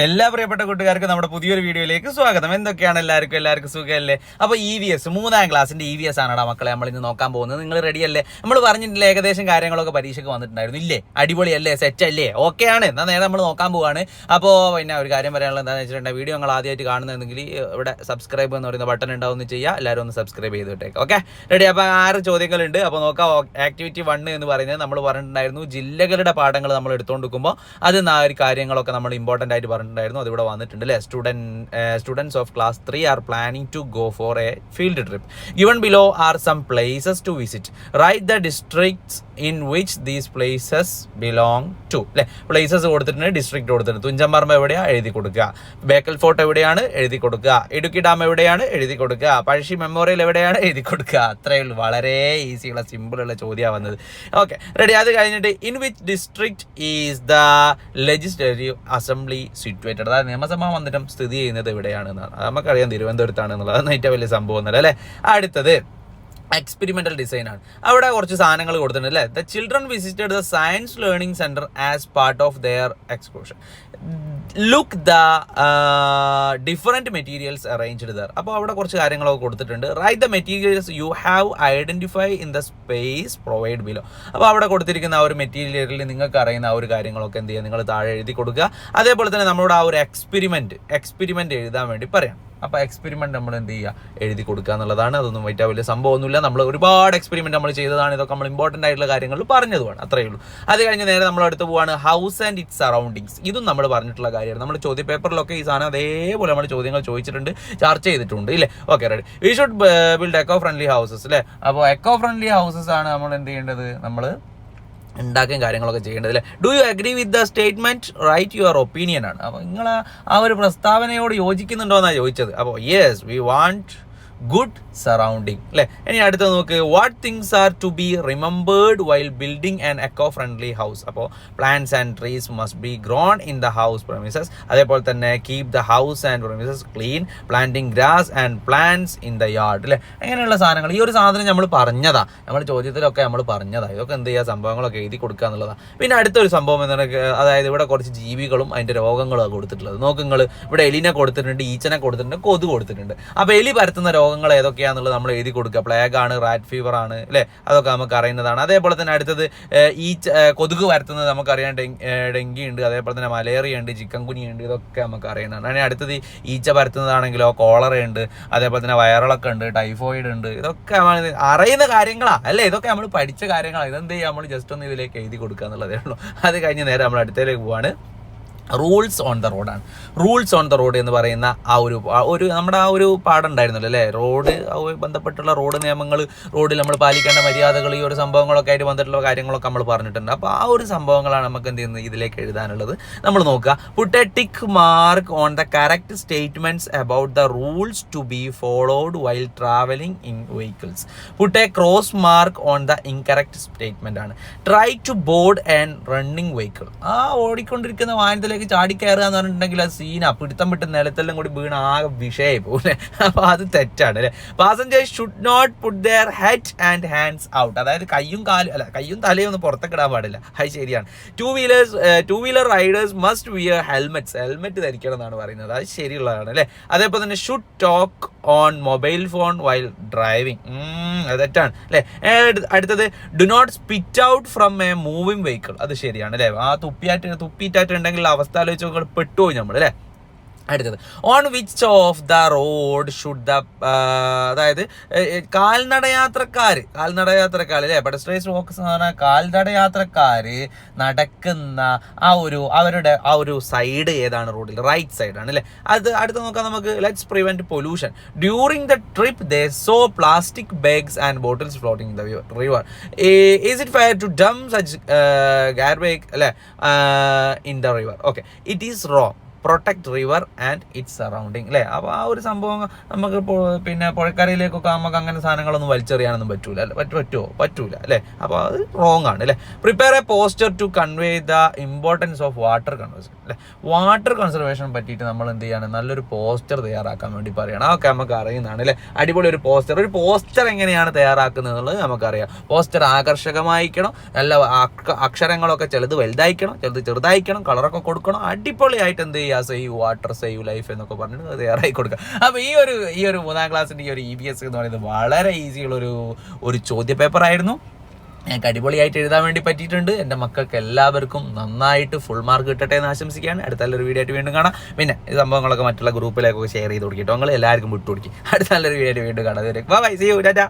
എല്ലാ പ്രിയപ്പെട്ട കൂട്ടുകാർക്കും നമ്മുടെ പുതിയൊരു വീഡിയോയിലേക്ക് സ്വാഗതം. എന്തൊക്കെയാണ് എല്ലാവർക്കും? എല്ലാവർക്കും സുഖമല്ലേ? അപ്പോൾ ഇ വി എസ് മൂന്നാം ക്ലാസ്സിന്റെ ഇ വി എസ് ആണടാ മക്കളെ നമ്മൾ ഇന്ന് നോക്കാൻ പോകുന്നത്. നിങ്ങൾ റെഡിയല്ലേ നമ്മൾ പറഞ്ഞിട്ടില്ല ഏകദേശം കാര്യങ്ങളൊക്കെ പരീക്ഷയ്ക്ക് വന്നിട്ടുണ്ടായിരുന്നു. ഇല്ലേ? അടിപൊളിയല്ലേ? സെറ്റ് അല്ലേ ഓക്കെ ആണ്. എന്നാൽ നേരെ നമ്മൾ നോക്കാൻ പോവാണ്. അപ്പോൾ പിന്നെ ഒരു കാര്യം പറയാനുള്ളത് എന്താണെന്ന് വെച്ചിട്ടുണ്ടെങ്കിൽ വീഡിയോ നിങ്ങൾ ആദ്യമായിട്ട് കാണുന്നതെങ്കിൽ ഇവിടെ സബ്സ്ക്രൈബ് എന്ന് പറയുന്ന ബട്ടൺ ഉണ്ടാവുമെന്ന് ചെയ്യുക. എല്ലാവരും ഒന്ന് സബ്സ്ക്രൈബ് ചെയ്ത് വിട്ടേക്ക്. ഓക്കെ റെഡി അപ്പോൾ ആറ് ചോദ്യങ്ങളുണ്ട്. അപ്പോൾ നോക്കാം ആക്ടിവിറ്റി വൺ എന്ന് പറയുന്നത് നമ്മൾ പറഞ്ഞിട്ടുണ്ടായിരുന്നു. ജില്ലകളുടെ പാഠങ്ങൾ നമ്മൾ എടുത്തുകൊണ്ടിരിക്കുമ്പോൾ അത് ആ ഒരു കാര്യങ്ങളൊക്കെ നമ്മൾ ഇമ്പോർട്ടന്റ് ആയിട്ട് പറഞ്ഞിട്ടുണ്ടായിരുന്നു. അതിവിടെ വന്നിട്ടുണ്ട് അല്ലേ? Student students of class three are planning to go for a field trip given below are some places to visit write the districts in which these places belong to അല്ലേ? പ്ലേസസ് കൊടുത്തിട്ടുണ്ട് district കൊടുത്തിട്ടുണ്ട്. തുഞ്ചമ്പറമ്പ് എവിടെയാണ് എഴുതി കൊടുക്കുക. Bekal fort എവിടെയാണ്? എഴുതി കൊടുക്കുക. Idukki dam എവിടെയാണ്? എഴുതി കൊടുക്കുക. പഴശ്ശി മെമ്മോറിയൽ എവിടെയാണ്? എഴുതി കൊടുക്കുക. അത്രയേ ഉള്ളൂ. വളരെ ഈസിയുള്ള സിമ്പിളുള്ള ചോദ്യമാണ് വന്നത്. ഓക്കെ റെഡി അത് കഴിഞ്ഞിട്ട് in which district is the legislative assembly situated അതായത് നിയമസഭാ മന്ദിരം സ്ഥിതി ചെയ്യുന്നത് എവിടെയാണെന്നാണ് അത് നമുക്കറിയാം തിരുവനന്തപുരത്താണ് എന്നുള്ളത്. ഏറ്റവും വലിയ സംഭവം ഒന്നല്ല അല്ലേ? അടുത്തത്. എക്സ്പെരിമെന്റൽ ഡിസൈൻ ആണ്. അവിടെ കുറച്ച് സാധനങ്ങൾ കൊടുത്തിട്ടുണ്ട് അല്ലേ? The children visited the science learning centre as part of their exposition look the different materials arranged there അപ്പോൾ അവിടെ കുറച്ച് കാര്യങ്ങളൊക്കെ കൊടുത്തിട്ടുണ്ട്. Write the materials you have identify in the space provide below അപ്പോൾ അവിടെ കൊടുത്തിരിക്കുന്ന ആ ഒരു മെറ്റീരിയലിൽ നിങ്ങൾക്ക് അറിയുന്ന ആ ഒരു കാര്യങ്ങളൊക്കെ എന്ത് ചെയ്യുക? നിങ്ങൾ താഴെ എഴുതി കൊടുക്കുക. അതേപോലെ തന്നെ നമ്മളോട് ആ ഒരു എക്സ്പെരിമെന്റ് എക്സ്പെരിമെന്റ് എഴുതാൻ വേണ്ടി പറയാം. അപ്പോൾ എക്സ്പെരിമെന്റ് നമ്മൾ എന്ത് ചെയ്യുക? എഴുതി കൊടുക്കുക എന്നുള്ളതാണ്. അതൊന്നും വലിയ വലിയ സംഭവമൊന്നുമില്ല. നമ്മൾ ഒരുപാട് എക്സ്പെരിമെന്റ് നമ്മൾ ചെയ്തതാണ്. ഇതൊക്കെ നമ്മൾ ഇമ്പോർട്ടന്റ് ആയിട്ടുള്ള കാര്യങ്ങൾ പറഞ്ഞതുമാണ്. അത്രയേ ഉള്ളൂ. അത് കഴിഞ്ഞ് നേരെ നമ്മൾ അടുത്ത് പോവാണ്. ഹൗസ് ആൻഡ് ഇറ്റ് സറൗണ്ടിങ്സ് ഇതും നമ്മൾ പറഞ്ഞിട്ടുള്ള കാര്യമാണ്. നമ്മൾ ചോദ്യ പേപ്പറിലൊക്കെ ഈ സാധനം അതേപോലെ നമ്മൾ ചോദ്യങ്ങൾ ചോദിച്ചിട്ടുണ്ട്. ചർച്ച ചെയ്തിട്ടുണ്ട്. ഇല്ലേ? Okay ready we should build eco friendly houses അല്ലേ അപ്പോൾ എക്കോ ഫ്രണ്ട്ലി ഹൗസസ് ആണ് നമ്മൾ എന്ത് ചെയ്യേണ്ടത്? നമ്മൾ ഉണ്ടാക്കുകയും കാര്യങ്ങളൊക്കെ ചെയ്യേണ്ടത് അല്ലേ? Do you agree with the statement write your opinion ആണ്. അപ്പോൾ നിങ്ങൾ ആ ഒരു പ്രസ്താവനയോട് യോജിക്കുന്നുണ്ടോ എന്നാണ് ചോദിച്ചത്? അപ്പോൾ yes we want good surrounding അല്ലേ? ഇനി അടുത്ത നോക്ക്. What things are to be remembered while building and eco friendly house അപ്പോൾ plants and trees must be grown in the house premises അതേപോലെ തന്നെ keep the house and premises clean planting grass and plants in the yard അല്ലേ? അങ്ങനെയുള്ള സാധനങ്ങൾ. ഈ ഒരു സാധനം നമ്മൾ പറഞ്ഞതാ. നമ്മൾ ചോദ്യത്തിലൊക്കെ നമ്മൾ പറഞ്ഞതാ. ഇതൊക്കെ എന്ത് ചെയ്യുക സംഭവങ്ങളൊക്കെ എഴുതി കൊടുക്കുക എന്നുള്ളതാണ് പിന്നെ അടുത്തൊരു സംഭവം എന്ന് എന്താണ് അതായത് ഇവിടെ കുറച്ച് ജീവികളും അതിന്റെ രോഗങ്ങളും കൊടുത്തിട്ടുള്ളത്. നോക്കുങ്ങൾ ഇവിടെ എലിനെ കൊടുത്തിട്ടുണ്ട് ഈച്ചനെ കൊടുത്തിട്ടുണ്ട് കൊതു കൊടുത്തിട്ടുണ്ട്. അപ്പോൾ എലി പരത്തുന്ന രോഗങ്ങൾ ഏതൊക്കെയാണെന്നുള്ളത് നമ്മൾ എഴുതി കൊടുക്കുക. പ്ലേഗ് ആണ് റാറ്റ് ഫീവർ ആണ് അല്ലേ അതൊക്കെ നമുക്ക് അറിയുന്നതാണ്. അതേപോലെ തന്നെ അടുത്തത് ഈ കൊതുക് പരത്തുന്നത് നമുക്കറിയാം. ഡെങ്കി ഉണ്ട് അതേപോലെ തന്നെ മലേറിയ ഉണ്ട് ചിക്കൻ കുനി ഉണ്ട് ഇതൊക്കെ നമുക്ക് അറിയുന്നതാണ്. അതിന് അടുത്തത് ഈച്ച പരത്തുന്നതാണെങ്കിലോ കോളറ ഉണ്ട് അതേപോലെ തന്നെ വയറിളക്കം ഉണ്ട് ടൈഫോയിഡ് ഉണ്ട്. ഇതൊക്കെ അറിയുന്ന കാര്യങ്ങളാണ് അല്ലേ? ഇതൊക്കെ നമ്മൾ പഠിച്ച കാര്യങ്ങളാണ് ഇതെന്ത് ചെയ്യുക നമ്മൾ ജസ്റ്റ് ഒന്ന് ഇതിലേക്ക് എഴുതി കൊടുക്കുക എന്നുള്ളതേ ഉള്ളൂ. അത് കഴിഞ്ഞ് നേരെ നമ്മൾ അടുത്തേക്ക് പോവാണ്. റൂൾസ് ഓൺ ദ റോഡാണ് റൂൾസ് ഓൺ ദ റോഡ് എന്ന് പറയുന്ന ആ ഒരു ഒരു നമ്മുടെ ആ ഒരു പാടുണ്ടായിരുന്നല്ലോ അല്ലേ? റോഡ് ബന്ധപ്പെട്ടുള്ള റോഡ് നിയമങ്ങൾ റോഡിൽ നമ്മൾ പാലിക്കേണ്ട മര്യാദകൾ ഈ ഒരു സംഭവങ്ങളൊക്കെ ആയിട്ട് ബന്ധപ്പെട്ടുള്ള കാര്യങ്ങളൊക്കെ നമ്മൾ പറഞ്ഞിട്ടുണ്ട്. അപ്പോൾ ആ ഒരു സംഭവങ്ങളാണ് നമുക്ക് എന്ത് ചെയ്യുന്നത് ഇതിലേക്ക് എഴുതാനുള്ളത്. നമ്മൾ നോക്കുക. Put a tick mark on the correct statements about the rules to be followed while travelling in vehicles put a cross mark on the incorrect statement ആണ്. Try to board and running vehicle ആ ഓടിക്കൊണ്ടിരിക്കുന്ന വാഹനത്തിലേക്ക് ചാടി ചാടിക്കയറുക എന്ന് പറഞ്ഞിട്ടുണ്ടെങ്കിൽ അത് സീനാ പിടുത്തം വിട്ട് നിലത്തെല്ലാം കൂടി വീണ ആ വിഷയമായി പോലെ അപ്പോൾ അത് തെറ്റാണ് അല്ലേ? Passengers should not put their head and hands out അതായത് കയ്യും കാലും അല്ല കയ്യും തലയും ഒന്നും പുറത്തേക്ക് ഇടാൻ പാടില്ല. അത് ശരിയാണ്. Two wheelers two wheeler riders must wear helmets helmet ധരിക്കണം എന്നാണ് പറയുന്നത്. അത് ശരിയുള്ളതാണ് അല്ലേ? അതേപോലെ തന്നെ should talk on mobile phone while driving അത് തെറ്റാണ് അല്ലേ? അടുത്തത് do not spit out from a moving vehicle അത് ശരിയാണ് അല്ലേ? ആ തുപ്പിയായിട്ട് തുപ്പിയിട്ടായിട്ട് ഉണ്ടെങ്കിൽ അവസ്ഥ ആലോചിച്ച് നോക്കുമ്പോൾ പെട്ടുപോയി നമ്മൾ അല്ലേ? അടുത്തത് on which of the road should the അതായത് കാൽനട യാത്രക്കാർ കാൽനട യാത്രക്കാർ അല്ലേ? പെഡസ്ട്രേസ് വോക്ക് എന്ന് പറഞ്ഞാൽ നടക്കുന്ന ആ ഒരു അവരുടെ ആ ഒരു സൈഡ് ഏതാണ് റോഡിൽ റൈറ്റ് സൈഡാണ് അല്ലേ? അത് അടുത്ത് നോക്കാം നമുക്ക്. Let's prevent pollution during the trip the so plastic bags and bottles floating the river is it fair to dump such garbage അല്ലേ? In the river okay it is wrong protect river and its surrounding അല്ലേ അപ്പോൾ ആ ഒരു സംഭവം നമുക്ക് പിന്നെ പുഴക്കരയിലേക്കൊക്കെ നമുക്ക് അങ്ങനെ സാധനങ്ങളൊന്നും വലിച്ചെറിയാനൊന്നും പറ്റൂല അല്ലെ? പറ്റു പറ്റുമോ പറ്റൂല അല്ലേ? അപ്പോൾ അത് റോങ് ആണ് അല്ലേ? Prepare a poster to convey the importance of water conversation അല്ലേ? വാട്ടർ കൺസർവേഷൻ പറ്റിയിട്ട് നമ്മൾ എന്ത് ചെയ്യാണ്? നല്ലൊരു പോസ്റ്റർ തയ്യാറാക്കാൻ വേണ്ടി പറയണം. അതൊക്കെ നമുക്ക് അറിയുന്നതാണ് അല്ലേ? അടിപൊളി ഒരു പോസ്റ്റർ ഒരു പോസ്റ്റർ എങ്ങനെയാണ് തയ്യാറാക്കുന്നത് നമുക്കറിയാം. പോസ്റ്റർ ആകർഷകമായിരിക്കണം നല്ല അക്ഷരങ്ങളൊക്കെ ചിലത് വലുതായിക്കണം ചിലത് ചെറുതായിക്കണം കളറൊക്കെ കൊടുക്കണം. അടിപൊളിയായിട്ട് എന്ത് ചെയ്യുക സേവ് വാട്ടർ സേവ് ലൈഫ് എന്നൊക്കെ പറഞ്ഞിട്ട് തയ്യാറായി കൊടുക്കുക. അപ്പോൾ ഈ ഒരു ഈ ഒരു മൂന്നാം ക്ലാസ്സിന്റെ ഈ ഒരു ഇ ബി എസ് എന്ന് പറയുന്നത് വളരെ ഈസിയുള്ള ഒരു ഒരു ചോദ്യ പേപ്പർ ആയിരുന്നു. ഞങ്ങൾക്ക് അടിപൊളിയായിട്ട് എഴുതാൻ വേണ്ടി പറ്റിയിട്ടുണ്ട്. എന്റെ മക്കൾക്ക് എല്ലാവർക്കും നന്നായിട്ട് ഫുൾ മാർക്ക് കിട്ടട്ടെ എന്ന് ആശംസിക്കുകയാണ്. അടുത്ത നല്ലൊരു വീഡിയോ ആയിട്ട് വീണ്ടും കാണാം. പിന്നെ ഈ സംഭവങ്ങളൊക്കെ മറ്റുള്ള ഗ്രൂപ്പിലേക്കൊക്കെ ഷെയർ ചെയ്ത് കൊടുക്കിട്ടോ. നിങ്ങൾ എല്ലാവർക്കും വിട്ടു കൊടുക്കും. അടുത്ത നല്ലൊരു വീഡിയോ ആയിട്ട് വീണ്ടും കാണാം. By C U Tata